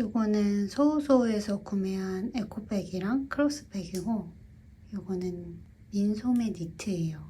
이거는 소우소우에서 구매한 에코백이랑 크로스백이고 이거는 민소매 니트예요.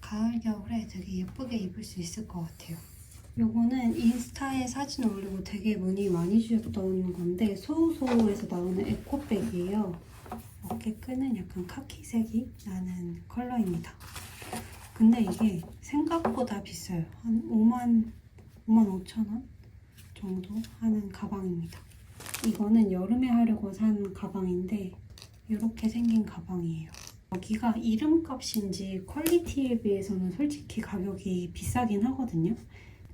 가을 겨울에 되게 예쁘게 입을 수 있을 것 같아요. 요거는 인스타에 사진 올리고 되게 문의 많이 주셨던 건데 소우소우에서 나오는 에코백이에요. 어깨끈은 약간 카키색이 나는 컬러입니다. 근데 이게 생각보다 비싸요. 한 5만, 5만 5천 원 정도 하는 가방입니다. 이거는 여름에 하려고 산 가방인데 이렇게 생긴 가방이에요. 여기가 이름값인지 퀄리티에 비해서는 솔직히 가격이 비싸긴 하거든요.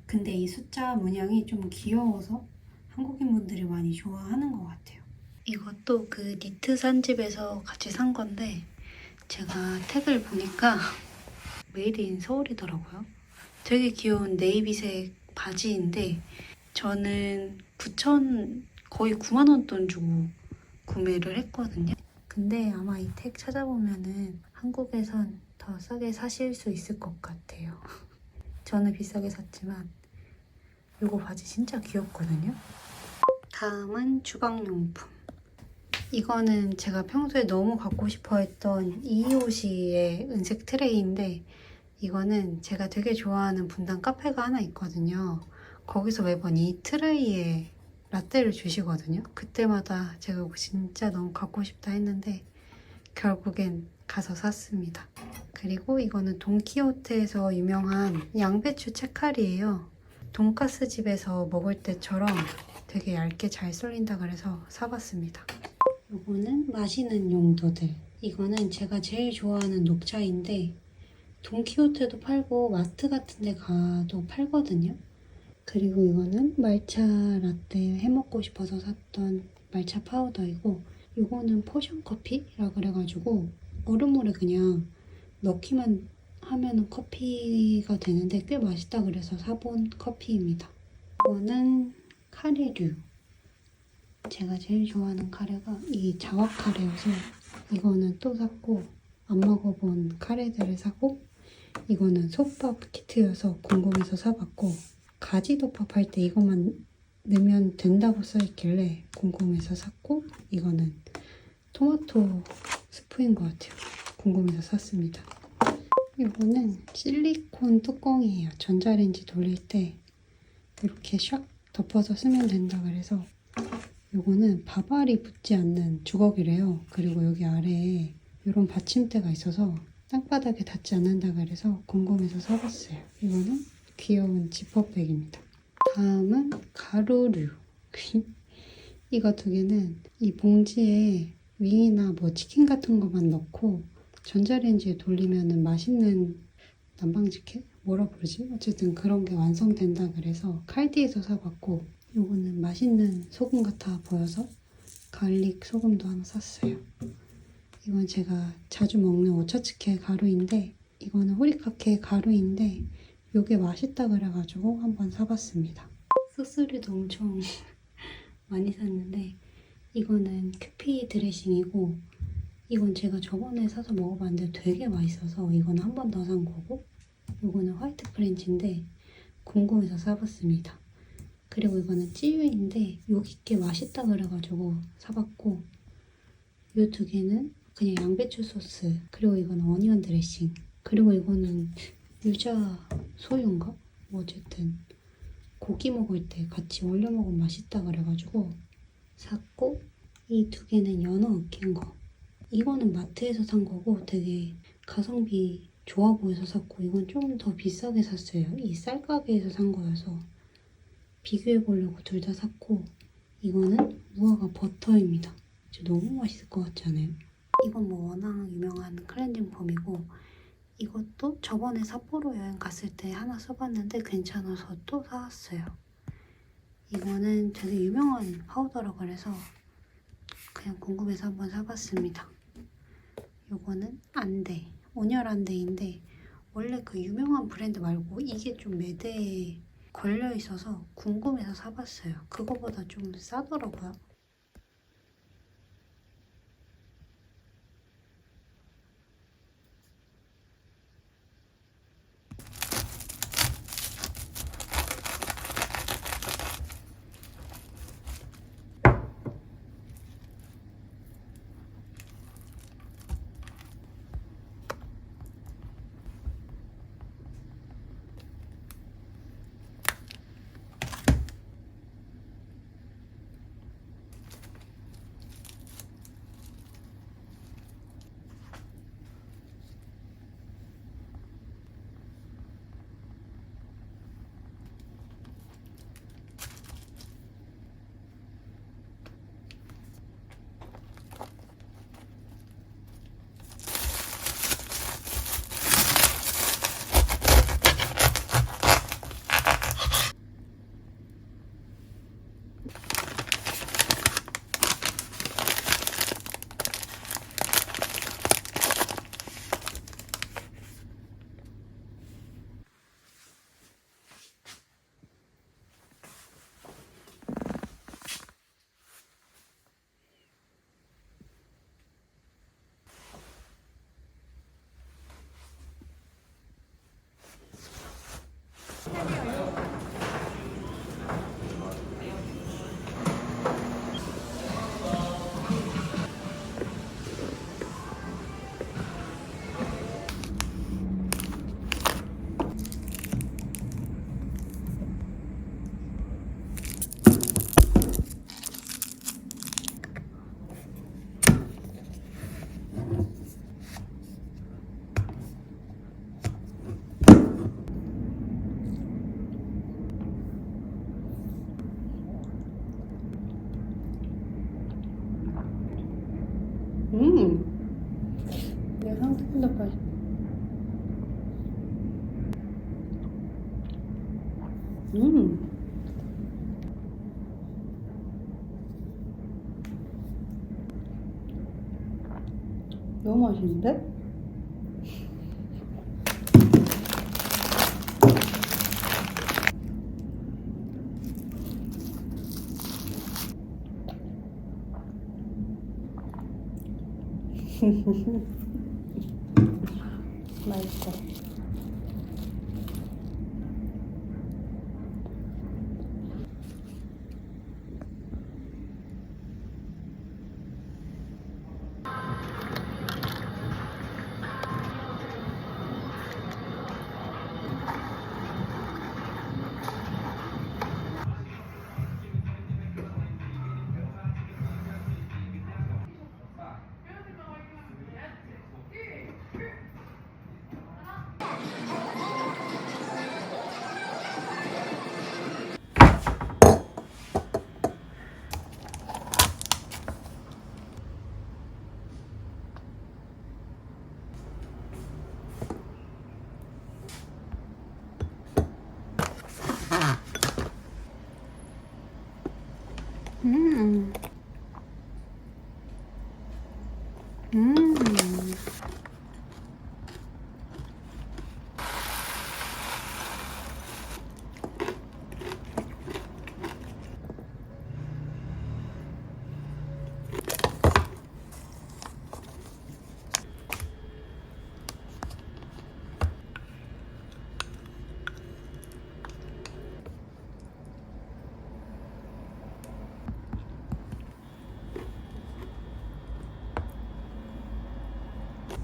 근데 이 숫자 문양이 좀 귀여워서 한국인 분들이 많이 좋아하는 것 같아요. 이것도 그 니트 산집에서 같이 산 건데 제가 택을 보니까 메이드 인 서울이더라고요. 되게 귀여운 네이비색 바지인데 저는 9천 거의 9만 원돈 주고 구매를 했거든요. 근데 아마 이 택 찾아보면은 한국에선 더 싸게 사실 수 있을 것 같아요. 저는 비싸게 샀지만 이거 바지 진짜 귀엽거든요. 다음은 주방용품. 이거는 제가 평소에 너무 갖고 싶어 했던 이이오시의 은색 트레이인데 이거는 제가 되게 좋아하는 분당 카페가 하나 있거든요. 거기서 매번 이 트레이에 라떼를 주시거든요. 그때마다 제가 진짜 너무 갖고 싶다 했는데 결국엔 가서 샀습니다. 그리고 이거는 돈키호테에서 유명한 양배추 채칼이에요. 돈가스 집에서 먹을 때처럼 되게 얇게 잘 썰린다 그래서 사봤습니다. 요거는 마시는 용도들. 이거는 제가 제일 좋아하는 녹차인데 돈키호테도 팔고 마트 같은 데 가도 팔거든요. 그리고 이거는 말차 라떼 해먹고 싶어서 샀던 말차 파우더이고 이거는 포션 커피라 그래가지고 얼음물에 그냥 넣기만 하면 커피가 되는데 꽤 맛있다 그래서 사본 커피입니다. 이거는 카레류. 제가 제일 좋아하는 카레가 이 자화 카레여서 이거는 또 샀고 안 먹어본 카레들을 사고 이거는 솥밥 키트여서 궁금해서 사봤고 가지 덮밥 할 때 이것만 넣으면 된다고 써있길래 궁금해서 샀고 이거는 토마토 스프인 것 같아요. 궁금해서 샀습니다. 이거는 실리콘 뚜껑이에요. 전자레인지 돌릴 때 이렇게 샥 덮어서 쓰면 된다 그래서 이거는 밥알이 붙지 않는 주걱이래요. 그리고 여기 아래에 이런 받침대가 있어서 땅바닥에 닿지 않는다 그래서 궁금해서 사봤어요. 이거는 귀여운 지퍼백입니다. 다음은 가루류. 이거 두 개는 이 봉지에 윙이나 뭐 치킨 같은 것만 넣고 전자레인지에 돌리면 맛있는 남방직회? 뭐라 부르지? 어쨌든 그런 게 완성된다 그래서 칼디에서 사봤고 이거는 맛있는 소금 같아 보여서 갈릭 소금도 하나 샀어요. 이건 제가 자주 먹는 오차츠케 가루인데 이거는 호리카케 가루인데 이게 맛있다 그래가지고 한번 사봤습니다. 소스류도 엄청 많이 샀는데 이거는 큐피 드레싱이고 이건 제가 저번에 사서 먹어봤는데 되게 맛있어서 이건 한 번 더 산 거고 이거는 화이트 프렌치인데 궁금해서 사봤습니다. 그리고 이거는 찌유인데 여기 게 맛있다 그래가지고 사봤고 이 두 개는 그냥 양배추 소스 그리고 이거는 어니언 드레싱 그리고 이거는 유자 소유인가? 뭐 어쨌든 고기 먹을 때 같이 올려 먹으면 맛있다 그래가지고 샀고 이 두 개는 연어 으깬 거 이거는 마트에서 산 거고 되게 가성비 좋아 보여서 샀고 이건 좀 더 비싸게 샀어요 이 쌀가게에서 산 거여서 비교해 보려고 둘 다 샀고 이거는 무화과 버터입니다 진짜 너무 맛있을 것 같지 않아요? 이건 뭐 워낙 유명한 클렌징 폼이고 이것도 저번에 삿포로 여행 갔을 때 하나 써봤는데 괜찮아서 또 사왔어요. 이거는 되게 유명한 파우더라 그래서 그냥 궁금해서 한번 사봤습니다. 이거는 안대, 온열 안대인데 원래 그 유명한 브랜드 말고 이게 좀 매대에 걸려 있어서 궁금해서 사봤어요. 그거보다 좀 싸더라고요. 맛있는데? 맛있어.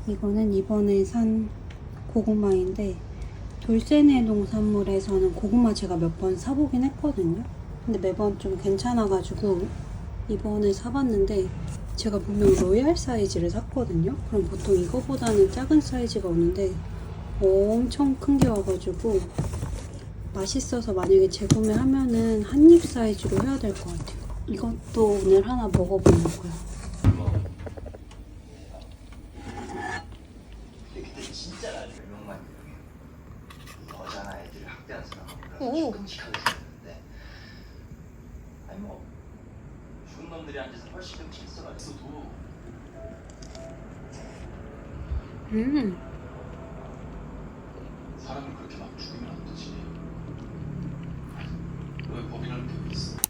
이거는 이번에 산 고구마인데 돌쇠네 농산물에서는 고구마 제가 몇 번 사보긴 했거든요. 근데 매번 좀 괜찮아가지고 이번에 사봤는데 제가 분명 로얄 사이즈를 샀거든요. 그럼 보통 이거보다는 작은 사이즈가 오는데 엄청 큰 게 와가지고 맛있어서 만약에 재구매하면은 한 입 사이즈로 해야 될 것 같아요. 이것도 오늘 하나 먹어보려고요. 그때 진짜 나 몇명만 여자나 애들을 학대한 사람은 오. 몰라서 끔찍하게 생겼는데 아니 뭐 죽은 놈들이 앉아서 훨씬 끔찍했어가지고 음. 사람을 그렇게 막 죽이면 안 되지? 왜 법이라는 게 있어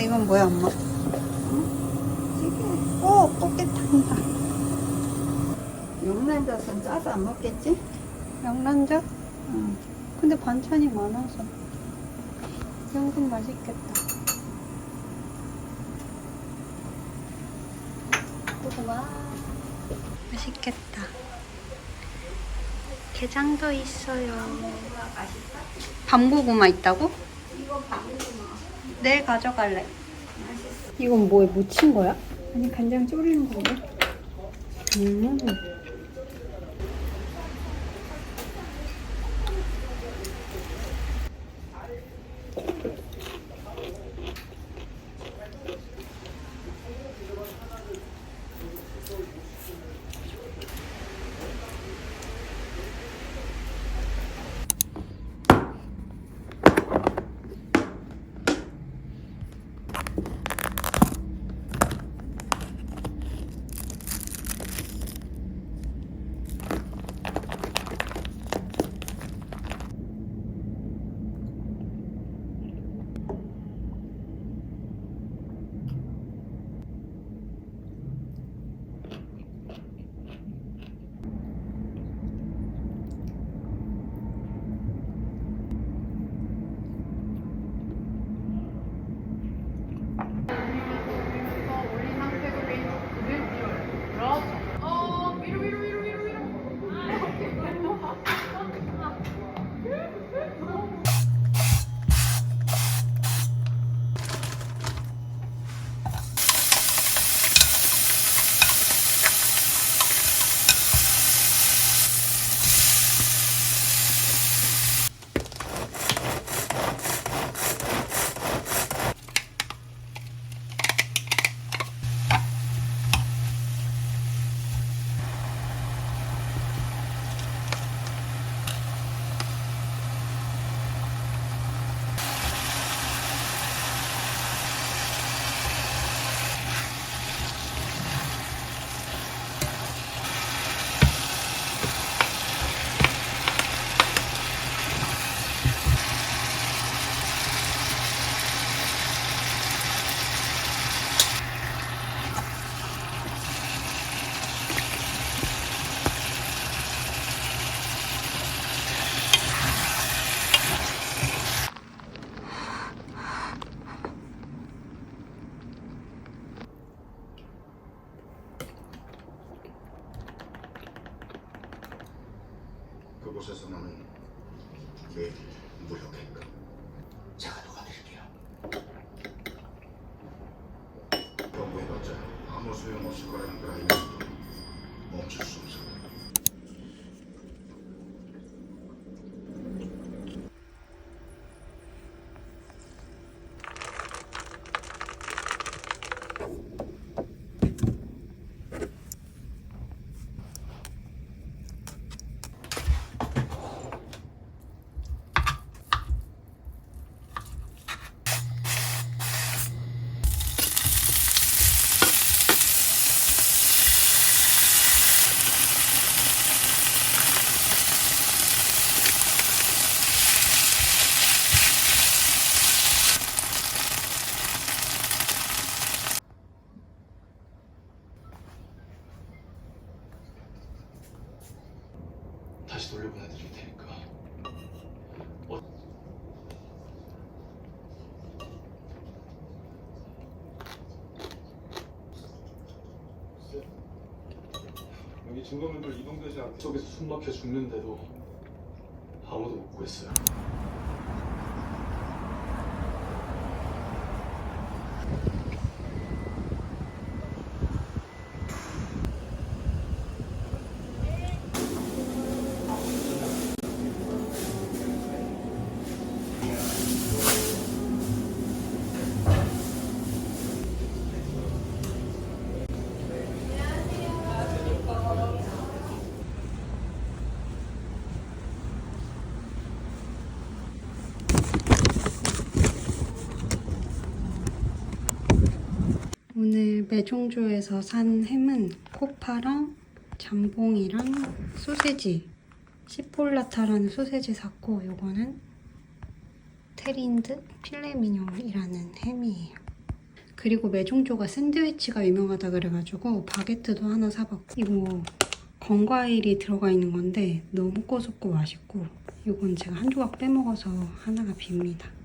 이건 뭐야 엄마? 찌개. 오 꽃게탕이다. 용난젓은 짜서 안 먹겠지? 명란젓? 응. 근데 반찬이 많아서 연근 맛있겠다. 고구마 맛있겠다. 게장도 있어요. 밤고구마 있다고? 내일 가져갈래. 이건 뭐에 묻힌 거야? 아니 간장 졸이는 건데. 음. 다시 돌려보내드릴 테니까. 여기 증거물들 이동되지 않게 속에서 숨 막혀 죽는데도 아무도 못 구했어요. 오늘 매종조에서 산 햄은 코파랑 잠봉이랑 소세지 시폴라타라는 소세지 샀고 요거는 테린드 필레미뇽이라는 햄이에요. 그리고 메종조가 샌드위치가 유명하다 그래가지고 바게트도 하나 사봤고 이거 건과일이 들어가 있는 건데 너무 고소고 맛있고 이건 제가 한 조각 빼먹어서 하나가 빕니다.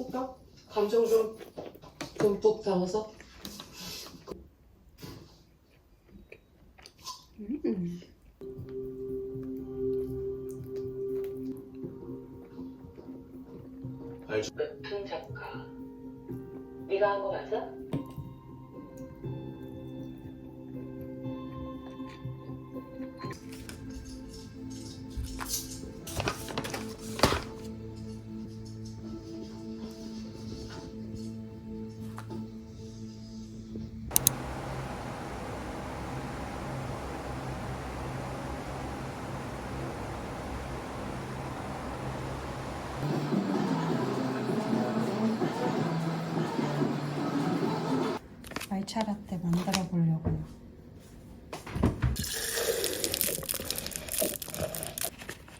해볼까? 감정 좀 듬뿍 담아서 음. 알죠? 웹툰 작가 네가 한 거 맞아? 말차 라떼 만들어 보려고요.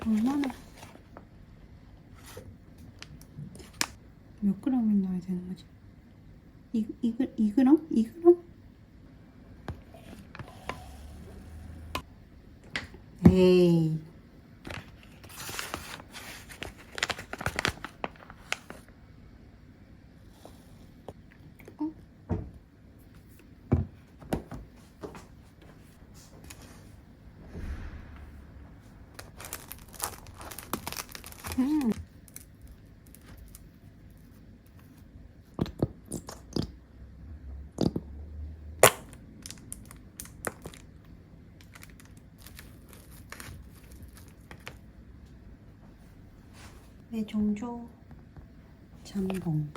얼마나 몇 그램을 넣어야 되는 거지? 이, 이, 그- 이 그램? 이 그램? 에이 음. 매종조 잠봉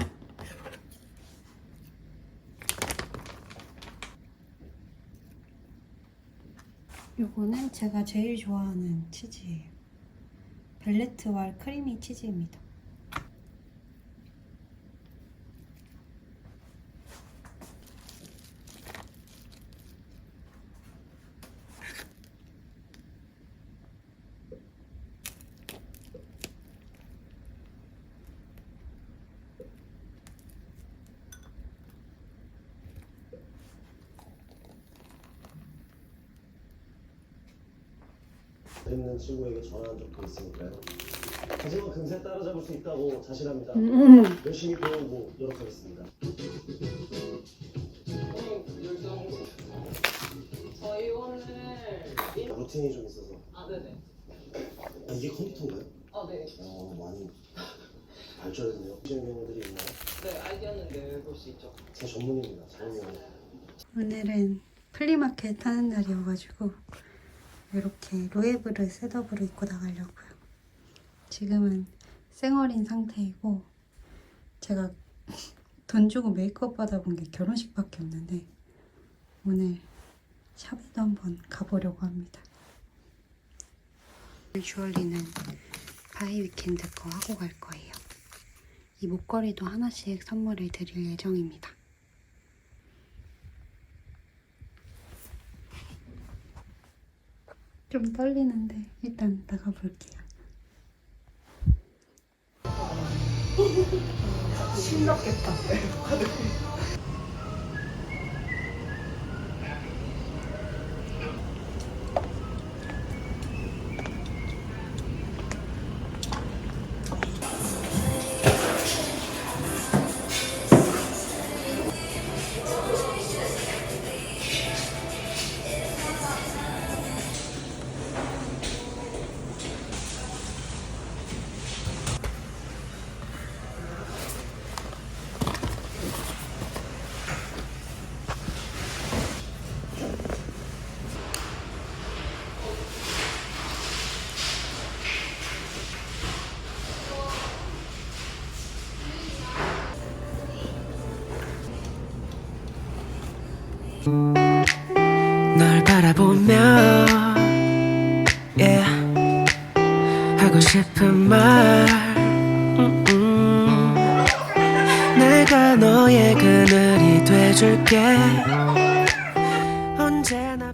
요거는 제가 제일 좋아하는 치즈예요. 벨레트왈 크리미 치즈입니다. 있는 친구에게 전화한 적도 있으니까요. 하지만 금세 따라잡을 수 있다고 자신합니다. 음. 열심히 배우고 노력하겠습니다. 저희 오늘 루틴이 좀 있어서 아 네네 아, 이게 컴퓨터인가요? 아 네 어, 많이 발전했네요. 하시는 경우들이 있나요? 네 아이디어는 내볼 수 있죠 제 전문입니다. 전문. 오늘은 플리마켓 하는 날이어가지고 이렇게 로에브를 셋업으로 입고 나가려고요. 지금은 쌩얼인 상태이고 제가 돈 주고 메이크업 받아본 게 결혼식밖에 없는데 오늘 샵에도 한번 가보려고 합니다. 주얼리는 바이 위켄드 거 하고 갈 거예요. 이 목걸이도 하나씩 선물을 드릴 예정입니다. 좀 떨리는데 일단 나가볼게요. 신났겠다. 널 바라보며 yeah. 하고 싶은 말 음, 음. 내가 너의 그늘이 돼줄게 언제나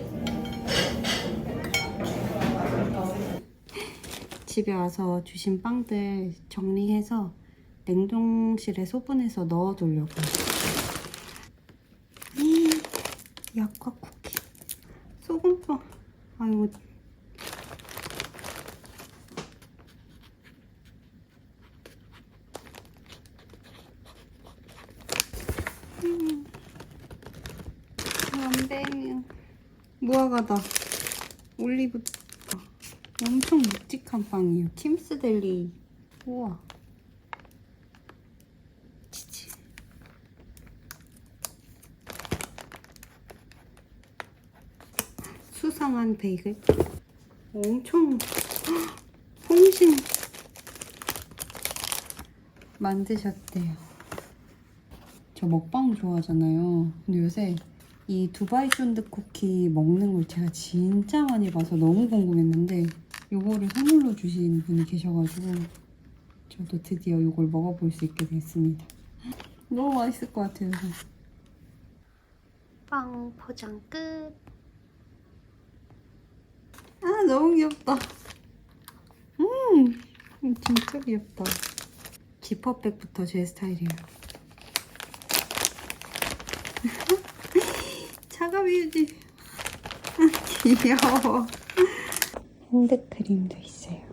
집에 와서 주신 빵들 정리해서 냉동실에 소분해서 넣어두려고요. 이 약과 쿠키. 소금빵. 아이고. 음. 원뱅이. 무화과다. 올리브. 엄청 묵직한 빵이에요. 킴스델리. 우와. 치치. 수상한 베이글. 엄청 홍신 만드셨대요. 저 먹방 좋아하잖아요. 근데 요새 이 두바이 쫀득 쿠키 먹는 걸 제가 진짜 많이 봐서 너무 궁금했는데 요거를 선물로 주신 분이 계셔가지고 저도 드디어 요걸 먹어볼 수 있게 됐습니다. 너무 맛있을 것 같아요. 빵 포장 끝. 아 너무 귀엽다. 음 진짜 귀엽다. 지퍼백부터 제 스타일이에요. 차가비 유지. 귀여워. 핸드크림도 있어요.